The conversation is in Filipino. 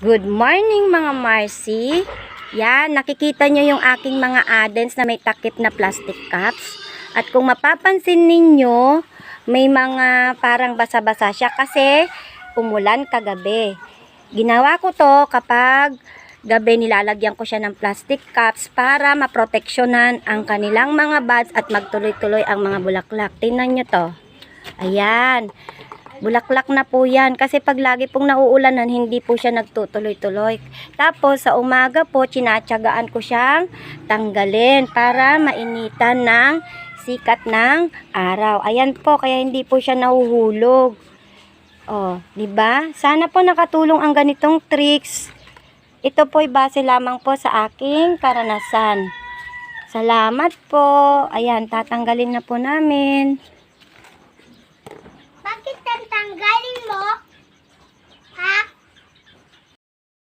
Good morning mga Marcy. Yan, nakikita nyo yung aking mga adens na may takip na plastic cups. At kung mapapansin ninyo, may mga parang basa-basa siya kasi umulan kagabi. Ginawa ko to kapag gabi nilalagyan ko siya ng plastic cups para maproteksyonan ang kanilang mga buds at magtuloy-tuloy ang mga bulaklak. Tingnan nyo to. Ayan. Bulaklak na po yan. Kasi pag lagi pong nauulanan, hindi po siya nagtutuloy-tuloy. Tapos, sa umaga po, tinatsagaan ko siyang tanggalin para mainitan ng sikat ng araw. Ayan po, kaya hindi po siya nahuhulog. Oh, 'di ba? Sana po nakatulong ang ganitong tricks. Ito po ay base lamang po sa aking karanasan. Salamat po. Ayan, tatanggalin na po namin.